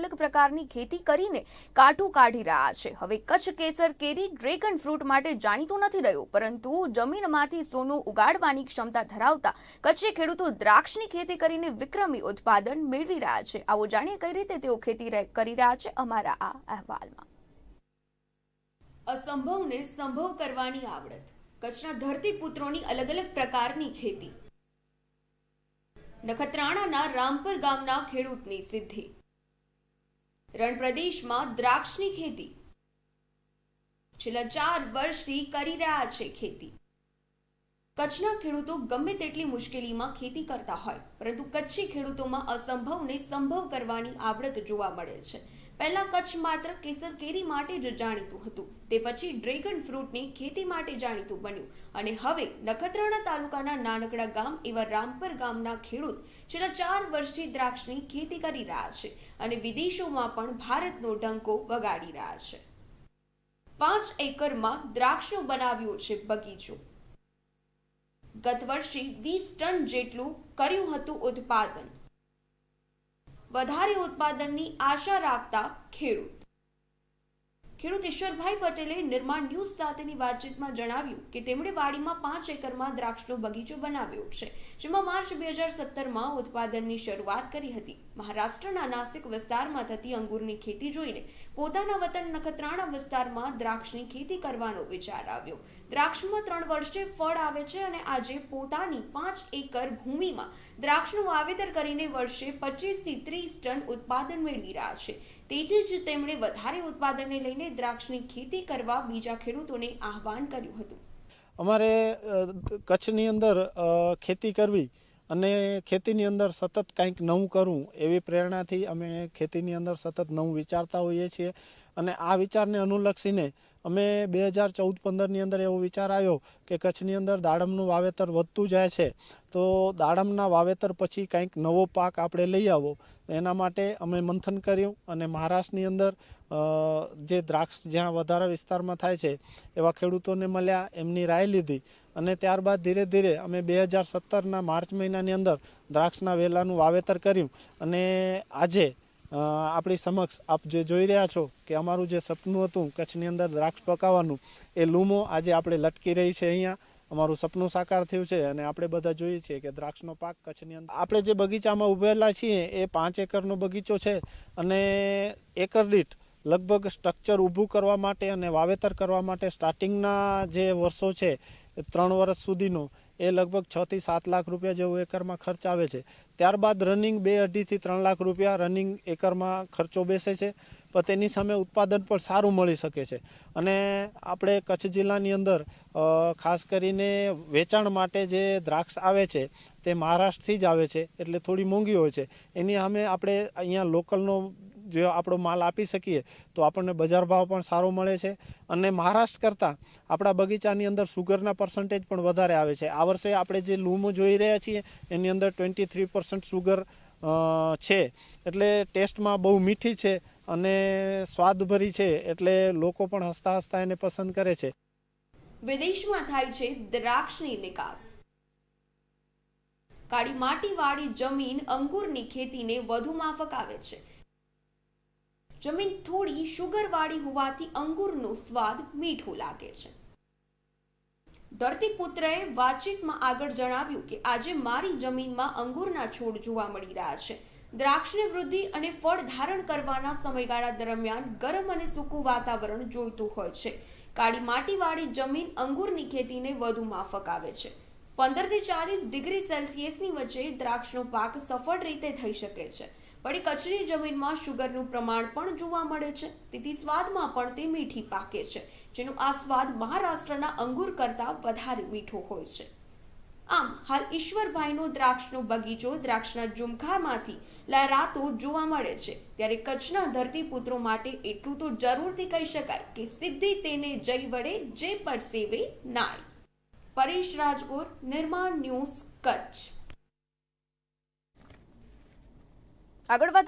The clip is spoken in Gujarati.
અલગ પ્રકારની ખેતી કરીને કાઠું કાઢી રહ્યા છે. હવે કચ્છ કેસર, કેરી, ડ્રેગન ફ્રૂટ માટે જાણીતું નથી રહ્યું, પરંતુ જમીનમાંથી સોનું ઉગાડવાની ક્ષમતા ધરાવતા કચ્છી ખેડૂતો દ્રાક્ષની ખેતી કરીને વિક્રમી ઉત્પાદન મેળવી રહ્યા છે. આવો જાણીએ કઈ રીતે તેઓ ખેતી કરી રહ્યા છે અમારા આ અહેવાલમાં. અસંભવને સંભવ કરવાની આવડત. કચ્છના ધરતીપુત્રોની અલગ અલગ પ્રકારની ખેતી. નખત્રાણાના રામપર ગામના ખેડૂતની સિદ્ધિ. રણ પ્રદેશમાં દ્રાક્ષની ખેતી. છેલ્લા ચાર વર્ષથી કરી રહ્યા છે ખેતી. કચ્છના ખેડૂતો ગમે તેટલી મુશ્કેલીમાં ખેતી કરતા હોય, પરંતુ કચ્છી ખેડૂતોમાં અસંભવને સંભવ કરવાની આવડત જોવા મળે છે. પહેલા કચ્છ માત્ર કેસર કેરી માટે જ જાણીતું હતું. તે પછી ડ્રેગન ફ્રૂટની ખેતી માટે જાણીતું બન્યું. અને હવે નખત્રાણા તાલુકાના નાનકડા ગામ એવા રામપર ગામના ખેડૂત છેલ્લા ચાર વર્ષથી દ્રાક્ષની ખેતી કરી રહ્યા છે અને વિદેશોમાં પણ ભારતનો ડંકો વગાડી રહ્યા છે. પાંચ એકરમાં દ્રાક્ષનો બનાવ્યો છે બગીચો. ગત વર્ષે વીસ ટન જેટલું કર્યું હતું ઉત્પાદન. વધારે ઉત્પાદનની આશા રાખતા ખેડૂત ખેડૂત ઈશ્વરભાઈ પટેલે નિર્માણ ન્યૂઝ સાથેની વાતચીતમાં જણાવ્યું કે તેમણે વાડીમાં પાંચ એકરમાં દ્રાક્ષનો બગીચો બનાવ્યો છે, જેમાં માર્ચ બે હજાર સત્તરમાં ઉત્પાદનની શરૂઆત કરી હતી. મહારાષ્ટ્રના નાસિક વિસ્તારમાં થતી અંગુરની ખેતી જોઈને પોતાના વતન નખત્રાણા વિસ્તારમાં દ્રાક્ષની ખેતી કરવાનો વિચાર આવ્યો. દ્રાક્ષમાં ત્રણ વર્ષે ફળ આવે છે અને આજે પોતાની પાંચ એકર ભૂમિમાં દ્રાક્ષનું વાવેતર કરીને વર્ષે પચીસથી ત્રીસ ટન ઉત્પાદન મેળવી રહ્યા છે. તેથી જ તેમણે વધારે ઉત્પાદનને લઈને દ્રાક્ષની ખેતી કરવા બીજા ખેડૂતોને આહવાન કર્યું હતું. અમારે કચ્છની અંદર ખેતી કરવી અને ખેતીની અંદર સતત કંઈક નવું કરવું એવી પ્રેરણાથી અમે ખેતીની અંદર સતત નવું વિચારતા હોઈએ છીએ. અને આ વિચારને અનુલક્ષીને અમે બે હજાર ચૌદ પંદરની અંદર એવો વિચાર આવ્યો કે કચ્છની અંદર દાડમનું વાવેતર વધતું જાય છે. તો દાડમના વાવેતર પછી કંઈક નવો પાક આપણે લઈ આવો. એના માટે અમે મંથન કર્યું અને મહારાષ્ટ્રની અંદર જે દ્રાક્ષ જ્યાં વધારે વિસ્તારમાં થાય છે, એવા ખેડૂતોને મળ્યા, એમની રાય લીધી. અને ત્યારબાદ ધીરે ધીરે અમે બે હજાર સત્તરના માર્ચ મહિનાની અંદર દ્રાક્ષના વેલાનું વાવેતર કર્યું. અને આજે આપણી સમક્ષ આપ જે જોઈ રહ્યા છો કે અમારું જે સપનું હતું કચ્છની અંદર દ્રાક્ષ પકાવવાનું, એ લૂમો આજે આપણે લટકી રહી છે અહીંયા. અમારું સપનું સાકાર થયું છે અને આપણે બધા જોઈએ છીએ કે દ્રાક્ષનો પાક કચ્છની અંદર. આપણે જે બગીચામાં ઉભેલા છીએ એ પાંચ એકરનો બગીચો છે અને એકર દીઠ લગભગ સ્ટ્રક્ચર ઊભું કરવા માટે અને વાવેતર કરવા માટે સ્ટાર્ટિંગના જે વર્ષો છે ત્રણ વર્ષ સુધીનો એ લગભગ છ થી સાત લાખ રૂપિયા જેવો એકરમાં ખર્ચ આવે છે. ત્યારબાદ રનિંગ બે અઢીથી ત્રણ લાખ રૂપિયા રનિંગ એકરમાં ખર્ચો બેસે છે. પણ તેની સામે ઉત્પાદન પણ સારું મળી શકે છે. અને આપણે કચ્છ જિલ્લાની અંદર ખાસ કરીને વેચાણ માટે જે દ્રાક્ષ આવે છે, તે મહારાષ્ટ્રથી જ આવે છે, એટલે થોડી મોંઘી હોય છે. એની સામે આપણે અહીંયા લોકલનો જે આપણો માલ આપી શકીએ, તો આપણને બજાર ભાવ પણ સારો મળે છે. અને મહારાષ્ટ્ર કરતાં આપણા બગીચાની અંદર સુગરના પર્સન્ટેજ પણ વધારે આવે છે. આ વર્ષે આપણે જે લૂમો જોઈ રહ્યા છીએ, એની અંદર ટ્વેન્ટી થ્રી પર્સન્ટ સુગર છે. એટલે ટેસ્ટમાં બહુ મીઠી છે અને સ્વાદભરી છે, એટલે લોકો પણ હસતા હસતા એને પસંદ કરે છે. વિદેશમાં થાય છે દ્રાક્ષની નિકાસ. કાળી માટીવાળી જમીન અંગૂરની ખેતીને વધુ માફક આવે છે. જમીન થોડી શુગરવાળી હોવાથી અંગૂરનો સ્વાદ મીઠો લાગે છે. ધરતીપુત્રએ વાતચીતમાં આગળ જણાવ્યું કે આજે મારી જમીનમાં અંગૂરના છોડ જોવા મળી રહ્યા છે. દ્રાક્ષની વૃદ્ધિ અને ફળ ધારણ કરવાના સમયગાળા દરમિયાન ગરમ અને સૂકું વાતાવરણ જોઈતું હોય છે. કાળી માટીવાળી જમીન અંગૂરની ખેતીને વધુ માફક આવે છે. પંદરથી ચાલીસ ડિગ્રી સેલ્સિયસની વચ્ચે દ્રાક્ષનો પાક સફળ રીતે થઈ શકે છે. વળી કચ્છની જમીનમાં શુગરનું પ્રમાણ પણ જોવા મળે છે. તેથી સ્વાદમાં પણ તે મીઠી પાકે છે, જેનો આ સ્વાદ મહારાષ્ટ્રના અંગુર કરતાં વધારે મીઠો હોય છે. આમ, હાલ ઈશ્વરભાઈનો દ્રાક્ષનો બગીચો દ્રાક્ષના ઝુમખામાંથી લહેરાતો જોવા મળે છે. ત્યારે કચ્છના ધરતીપુત્રો માટે એટલું તો જરૂરથી કહી શકાય કે સિદ્ધિ તેને જય વડે જે પણ સેવે, નાય. પરેશ રાજગોર, નિર્માણ ન્યૂઝ કચ્છ. આગળ વાત